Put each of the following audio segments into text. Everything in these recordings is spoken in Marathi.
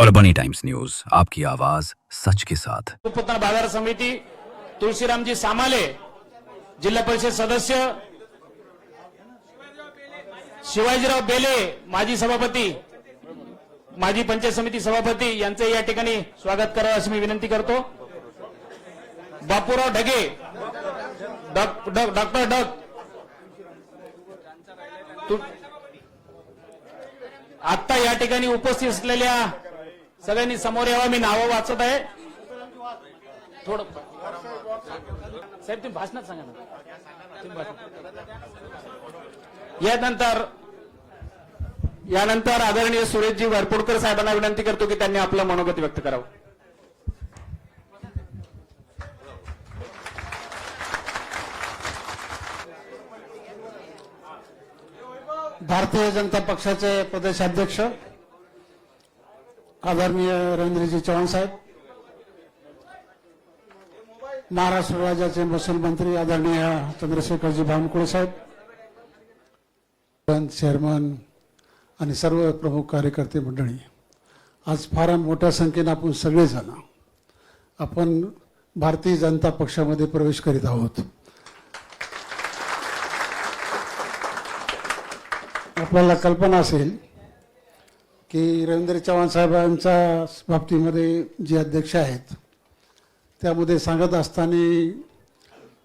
और बनी टाइम्स न्यूज आपकी आवाज सच के साथ। उत्पन्न बाजार समिती तुळशीरामजी सामाले जिल्हा परिषद सदस्य शिवाजीराव बेले माजी सभापती माजी पंचायत समिती सभापती यांचे या ठिकाणी स्वागत करावं अशी मी विनंती करतो. बापूराव ढगे डॉक्टर डग आता आत्ता या ठिकाणी उपस्थित असलेल्या सगळ्यांनी समोर यावा मी नावं वाचत आहे. थोडं साहेब तुम्ही भाषणात सांगा ना. यानंतर यानंतर आदरणीय सुरेशजी वरपुडकर साहेबांना विनंती करतो की त्यांनी आपलं मनोगत व्यक्त करावं. भारतीय जनता पक्षाचे प्रदेशाध्यक्ष आदरणीय रवींद्रजी चव्हाण साहेब महाराष्ट्र राज्याचे महसूल मंत्री आदरणीय चंद्रशेखरजी भानकुळे साहेब चेअरमन आणि सर्व प्रमुख कार्यकर्ते मंडळी आज फार मोठ्या संख्येनं आपण सगळेजण आपण भारतीय जनता पक्षामध्ये प्रवेश करीत आहोत. आपल्याला कल्पना असेल की रवींद्र चव्हाण साहेबांच्या बाबतीमध्ये जे अध्यक्ष आहेत त्यामध्ये सांगत असताना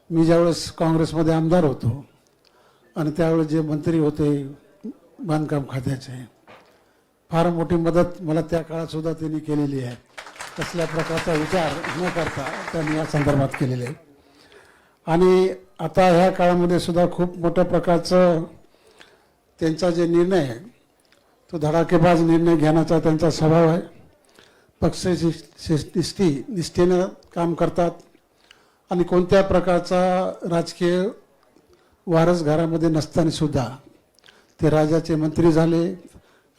मी ज्यावेळेस काँग्रेसमध्ये आमदार होतो आणि त्यावेळेस जे मंत्री होते बांधकाम खात्याचे फार मोठी मदत मला त्या काळातसुद्धा त्यांनी केलेली आहे. कसल्या प्रकारचा विचार न करता त्यांनी या संदर्भात केलेले. आहे आणि आता ह्या काळामध्ये सुद्धा खूप मोठ्या प्रकारचं त्यांचा जे निर्णय आहे तो धडाकेबाज निर्णय घेण्याचा त्यांचा स्वभाव आहे. पक्ष निष्ठी निष्ठेनं काम करतात आणि कोणत्या प्रकारचा राजकीय वारस घरामध्ये नसतानासुद्धा ते राजाचे मंत्री झाले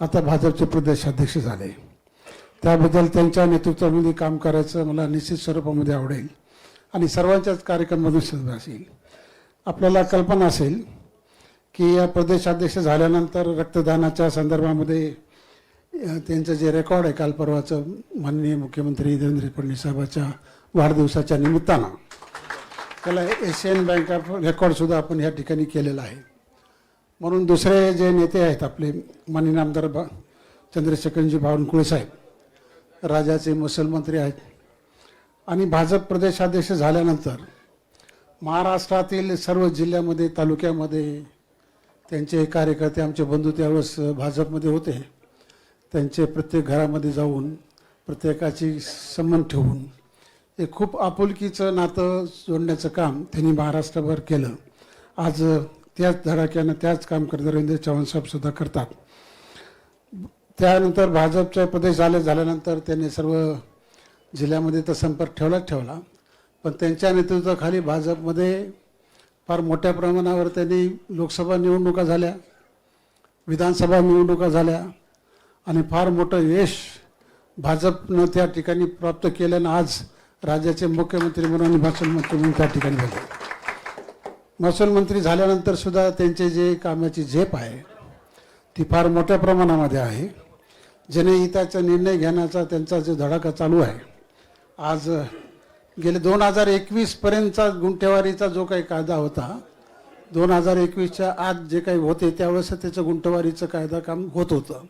आता भाजपचे प्रदेशाध्यक्ष झाले. त्याबद्दल त्यांच्या नेतृत्वामध्ये काम करायचं मला निश्चित स्वरूपामध्ये आवडेल. आणि सर्वांच्याच कार्यक्रमामधून सुद्धा असेल. आपल्याला कल्पना असेल की या प्रदेशाध्यक्ष झाल्यानंतर रक्तदानाच्या संदर्भामध्ये त्यांचं जे रेकॉर्ड आहे काल परवाचं माननीय मुख्यमंत्री देवेंद्र फडणवीस साहेबाच्या वाढदिवसाच्या निमित्तानं. त्याला एशियन बँक ऑफ रेकॉर्डसुद्धा आपण या ठिकाणी केलेलं आहे. म्हणून दुसरे जे नेते आहेत आपले माननीय आमदार बा चंद्रशेखरजी बावनकुळे साहेब महसूल मुसलमंत्री आहेत. आणि भाजप प्रदेशाध्यक्ष झाल्यानंतर महाराष्ट्रातील सर्व जिल्ह्यामध्ये तालुक्यामध्ये त्यांचे कार्यकर्ते आमचे बंधू त्यावेळेस भाजपमध्ये होते. त्यांचे प्रत्येक घरामध्ये जाऊन प्रत्येकाची संबंध ठेवून ते खूप आपुलकीचं नातं जोडण्याचं काम त्यांनी महाराष्ट्रभर केलं. आज त्याच धडाक्यानं त्याच काम करत रवींद्र चव्हाण साहेबसुद्धा करतात. त्यानंतर भाजपचे प्रदेश झाले झाल्यानंतर त्यांनी सर्व जिल्ह्यामध्ये तर संपर्क ठेवलाच ठेवला. पण त्यांच्या नेतृत्वाखाली भाजपमध्ये फार मोठ्या प्रमाणावर त्यांनी लोकसभा निवडणुका झाल्या विधानसभा निवडणुका झाल्या आणि फार मोठं यश भाजपनं त्या ठिकाणी प्राप्त केल्यानं आज राज्याचे मुख्यमंत्री म्हणून आणि महसूल मंत्री म्हणून त्या ठिकाणी झाले. महसूल मंत्री झाल्यानंतर सुद्धा त्यांचे जे कामाची झेप आहे ती फार मोठ्या प्रमाणामध्ये आहे. जनहिताचा निर्णय घेण्याचा त्यांचा जो धडाका चालू आहे आज गेले दोन हजार एकवीसपर्यंतचा गुंठेवारीचा जो काही कायदा होता दोन हजार एकवीसच्या आत जे काही होते त्यावेळेस त्याचं गुंठेवारीचं कायदा काम होत होतं.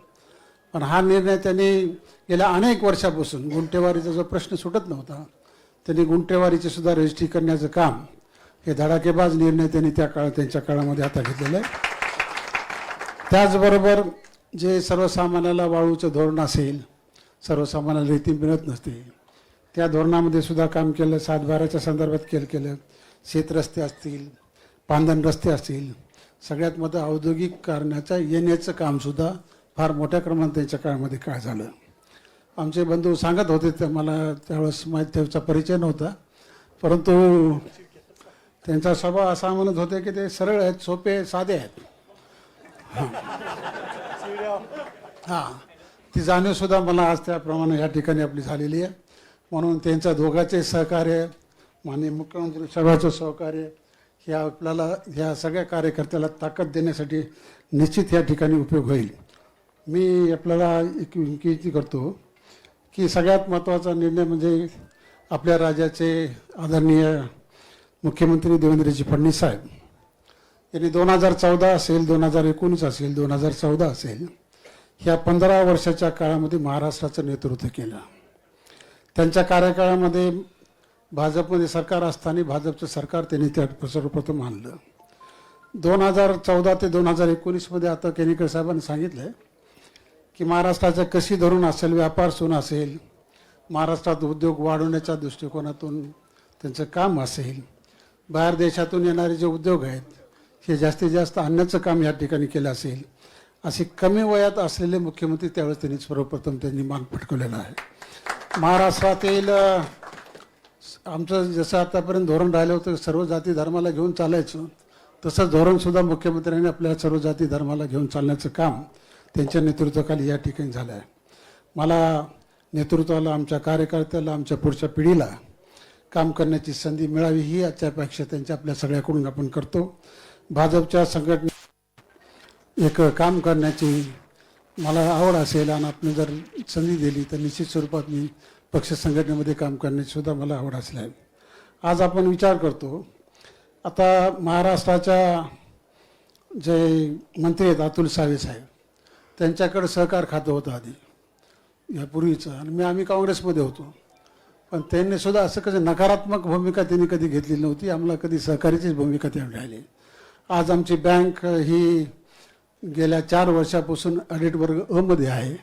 पण हा निर्णय त्यांनी गेल्या अनेक वर्षापासून गुंठेवारीचा जो प्रश्न सुटत नव्हता त्यांनी गुंठेवारीचे सुद्धा रजिस्ट्री करण्याचं काम हे धडाकेबाज निर्णय त्यांनी त्या काळात त्यांच्या काळामध्ये आता घेतलेलं आहे. त्याचबरोबर जे सर्वसामान्याला वाळूचं धोरण असेल सर्वसामान्याला रेती मिळत नसते त्या धोरणामध्ये सुद्धा काम केलं सातबाराच्या संदर्भात केलं केलं. शेतरस्ते असतील पांधन रस्ते असतील सगळ्यात मोठं औद्योगिक कारणाच्या येण्याचं कामसुद्धा फार मोठ्या क्रमाने त्यांच्या काळामध्ये काय झालं. आमचे बंधू सांगत होते ते मला त्यावेळेस माहीत त्याचा परिचय नव्हता. परंतु त्यांचा स्वभाव असा म्हणत होते की ते सरळ आहेत सोपे साधे आहेत. हां. ती जाणीवसुद्धा मला आज त्याप्रमाणे या ठिकाणी आपली झालेली आहे. म्हणून त्यांच्या दोघांचे सहकार्य माननीय मुख्यमंत्री सर्वांचं सहकार्य हे आपल्याला ह्या सगळ्या कार्यकर्त्याला ताकद देण्यासाठी निश्चित या ठिकाणी उपयोग होईल. मी आपल्याला एक विनंती करतो की सगळ्यात महत्त्वाचा निर्णय म्हणजे आपल्या राज्याचे आदरणीय मुख्यमंत्री देवेंद्रजी फडणवीस साहेब. यांनी दोन हजार चौदा असेल दोन हजार एकोणीस असेल दोन हजार चौदा असेल ह्या पंधरा वर्षाच्या काळामध्ये महाराष्ट्राचं नेतृत्व केलं. त्यांच्या कार्यकाळामध्ये भाजपमध्ये सरकार असताना भाजपचं सरकार त्यांनी त्या सर्वप्रथम आणलं. दोन हजार चौदा ते दोन हजार एकोणीसमध्ये आता केनेकर साहेबांनी सांगितलं आहे की महाराष्ट्राचं कशी धरून असेल व्यापार सुन असेल महाराष्ट्रात उद्योग वाढवण्याच्या दृष्टिकोनातून त्यांचं काम असेल बाहेर देशातून येणारे जे उद्योग आहेत हे जास्तीत जास्त आणण्याचं काम या ठिकाणी केलं असेल असे कमी वयात असलेले मुख्यमंत्री त्यावेळेस त्यांनी सर्वप्रथम त्यांनी मान पटकवलेला आहे. महाराष्ट्रातील आमचं जसं आतापर्यंत धोरण राहिलं होतं सर्व जाती धर्माला घेऊन चालायचं तसंच धोरणसुद्धा मुख्यमंत्र्यांनी आपल्या सर्व जाती धर्माला घेऊन चालण्याचं काम त्यांच्या नेतृत्वाखाली या ठिकाणी झालं आहे. मला नेतृत्वाला आमच्या कार्यकर्त्याला आमच्या पुढच्या पिढीला काम करण्याची संधी मिळावी ही आजच्या अपेक्षा त्यांच्या आपल्या सगळ्याकडून आपण करतो. भाजपच्या संघटने एक काम करण्याची मला आवड असेल आणि आपण जर संधी दिली तर निश्चित स्वरूपात मी पक्ष संघटनेमध्ये काम करण्याचीसुद्धा मला आवड असली आहे. आज आपण विचार करतो आता महाराष्ट्राच्या जे मंत्री आहेत अतुल सावे साहेब त्यांच्याकडे सहकार खातं होतं आधी यापूर्वीचं आणि मी आम्ही काँग्रेसमध्ये होतो. पण त्यांनी सुद्धा असं कसं नकारात्मक भूमिका त्यांनी कधी घेतली नव्हती आम्हाला कधी सहकारीचीच भूमिका त्यावेळी मिळाली आज आमची बँक ही गेल्या चार वर्षापासून ऑडिट वर्ग अमध्ये आहे.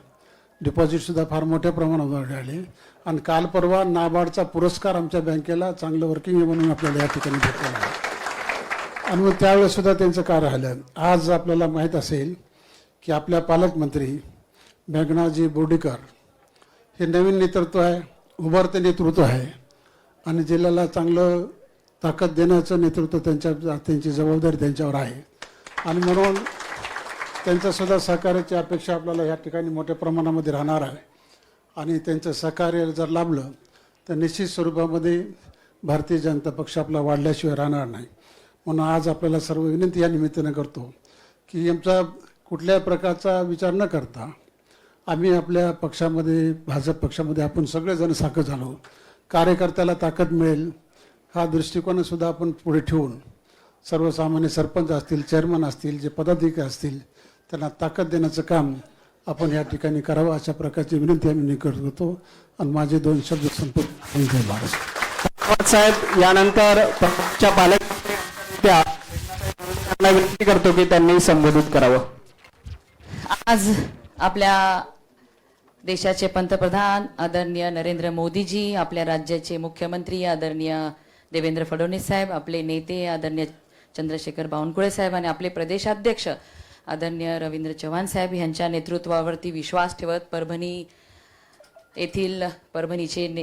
डिपॉझिटसुद्धा फार मोठ्या प्रमाणावर राहिले आणि काल परवा नाबार्डचा पुरस्कार आमच्या बँकेला चांगलं वर्किंग आहे म्हणून आपल्याला या ठिकाणी भेटला आणि मग त्यावेळेसुद्धा त्यांचं काय राहिलं आज आपल्याला माहीत असेल की आपल्या पालकमंत्री मेघनाजी बोर्डीकर हे नवीन नेतृत्व आहे उभारते नेतृत्व आहे आणि जिल्ह्याला चांगलं ताकद देण्याचं नेतृत्व त्यांच्या त्यांची जबाबदारी त्यांच्यावर आहे. आणि म्हणून त्यांचंसुद्धा सहकार्याची अपेक्षा आपल्याला या ठिकाणी मोठ्या प्रमाणामध्ये राहणार आहे. आणि त्यांचं सहकार्य जर लाभलं तर निश्चित स्वरूपामध्ये भारतीय जनता पक्ष आपला वाढल्याशिवाय राहणार नाही. म्हणून आज आपल्याला सर्व विनंती या निमित्तानं करतो की आमचा कुठल्याही प्रकारचा विचार न करता आम्ही आपल्या पक्षामध्ये भाजप पक्षामध्ये आपण सगळेजण साखर झालो. कार्यकर्त्याला ताकद मिळेल हा दृष्टिकोनसुद्धा आपण पुढे ठेवून सर्वसामान्य सरपंच असतील चेअरमन असतील जे पदाधिकारी असतील त्यांना ताकद देण्याचं काम आपण या ठिकाणी करावं अशा प्रकारची विनंती आम्ही करतो आणि माझे दोन शब्द धन्यवाद साहेब यानंतर यांना विनंती करतो की त्यांनी संबोधित करावं. आज आपल्या देशाचे पंतप्रधान आदरणीय नरेंद्र मोदीजी आपल्या राज्याचे मुख्यमंत्री आदरणीय देवेंद्र फडणवीस साहेब आपले नेते आदरणीय चंद्रशेखर बावनकुळे साहेब आणि आपले प्रदेशाध्यक्ष आदरणीय रवींद्र चव्हाण साहेब यांच्या नेतृत्वावरती विश्वास ठेवत परभणी येथील परभणीचे ने-